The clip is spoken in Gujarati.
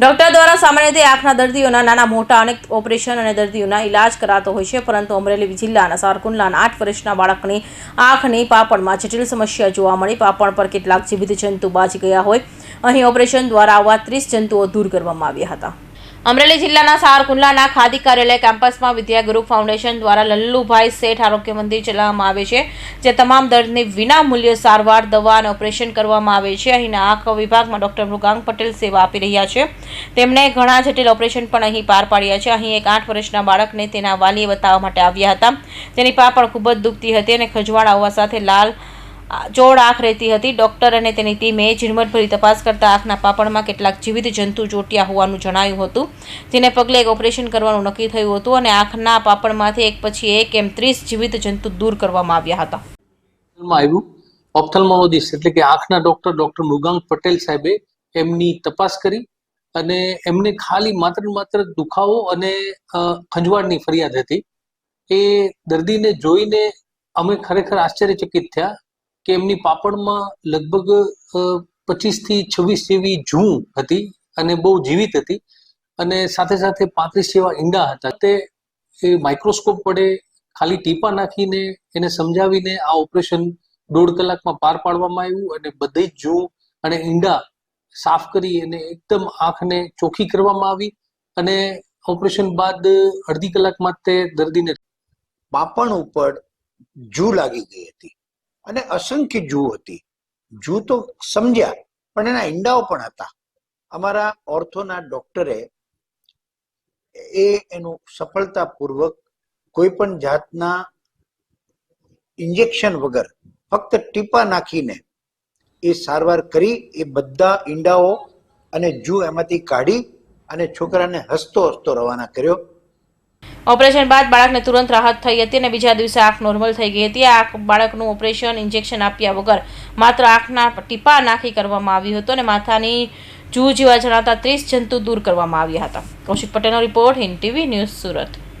ડોક્ટર દ્વારા સામાન્ય રીતે આંખના દર્દીઓના નાના મોટા અનેક ઓપરેશન અને દર્દીઓના ઇલાજ કરાતો હોય છે, પરંતુ અમરેલી જિલ્લાના સારકુંડલાના આઠ વર્ષના બાળકની આંખની પાપણમાં જટિલ સમસ્યા જોવા મળી. પાપણ પર કેટલાક જીવિત જંતુ બાજી ગયા હોય. અહીં ઓપરેશન દ્વારા આવા ત્રીસ જંતુઓ દૂર કરવામાં આવ્યા હતા. અમરેલી જિલ્લાના સારકુંડલાના ખાદી કાર્યાલય કેમ્પસમાં વિદ્યાગુરુ ફાઉન્ડેશન દ્વારા લલ્લુભાઈ શેઠ આરોગ્ય મંદિર ચલાવવામાં આવે છે, જે તમામ દર્દની વિના મૂલ્ય સારવાર, દવા અને ઓપરેશન કરવામાં આવે છે. અહીંના આંખ વિભાગમાં ડોક્ટર મૃગાંગ પટેલ સેવા આપી રહ્યા છે. તેમણે ઘણા જટિલ ઓપરેશન પણ અહીં પાર પાડ્યા છે. અહીં એક આઠ વર્ષના બાળકને તેના વાલીએ બતાવવા માટે આવ્યા હતા. તેની પાપણ ખૂબ જ દુખતી હતી અને ખજવાળ આવવા સાથે લાલ જોડ આંખ રહેતી હતી. ડોક્ટર અને તેની ટીમે ઝીણવટભરી તપાસ કરતા આંખના પાપણમાં કેટલાક જીવિત જંતુ ચોટ્યા હોવાનું જણાયું હતું. જેને પગલે એક ઓપરેશન કરવાનું નક્કી થયું હતું અને આંખના પાપણમાંથી એક પછી એક એમ ત્રીસ જીવિત જંતુ દૂર કરવામાં આવ્યા હતા. આવ્યું. ઓપ્થલ્મોલોજીસ્ટ એટલે કે આંખના ડોક્ટર ડોક્ટર મૃગાંક પટેલ સાહેબે એમની તપાસ કરી અને એમને ખાલી માત્ર માત્ર દુખાવો અને ખંજવાળની ફરિયાદ હતી. એ દર્દીને જોઈને અમે ખરેખર આશ્ચર્યચકિત થયા કે એમની પાપણમાં લગભગ પચીસથી છવ્વીસ જેવી જૂ હતી અને બહુ જીવિત હતી અને સાથે સાથે પાંત્રીસ જેવા ઈંડા હતા. તે એ માઇક્રોસ્કોપ વડે ખાલી ટીપા નાખીને એને સમજાવીને આ ઓપરેશન દોઢ કલાકમાં પાર પાડવામાં આવ્યું અને બધી જ જૂ અને ઈંડા સાફ કરી અને એકદમ આંખને ચોખ્ખી કરવામાં આવી અને ઓપરેશન બાદ અડધી કલાકમાં તે દર્દીને પાપણ ઉપર જૂ લાગી ગઈ હતી. અને અસંખ્ય જૂ હતી. જૂ તો સમજ્યા, પણ એના ઈંડાઓ પણ હતા. અમારા ઓર્થોના ડોક્ટરે એ એનું સફળતાપૂર્વક કોઈ પણ જાતના ઇન્જેક્શન વગર ફક્ત ટીપા નાખીને એ સારવાર કરી, એ બધા ઈંડાઓ અને જૂ એમાંથી કાઢી અને છોકરાને હસતો હસતો રવાના કર્યો. ઓપરેશન બાદ બાળકને તુરંત રાહત થઈ હતી અને બીજા દિવસે આંખ નોર્મલ થઈ ગઈ હતી. આ બાળકનું ઓપરેશન ઇન્જેક્શન આપ્યા વગર માત્ર આંખના ટીપા નાખી કરવામાં આવ્યું હતું અને માથાની જૂ જેવા જણાતા ત્રીસ જંતુ દૂર કરવામાં આવ્યા હતા. કૌશિક પટેલનો report Hind TV news Surat.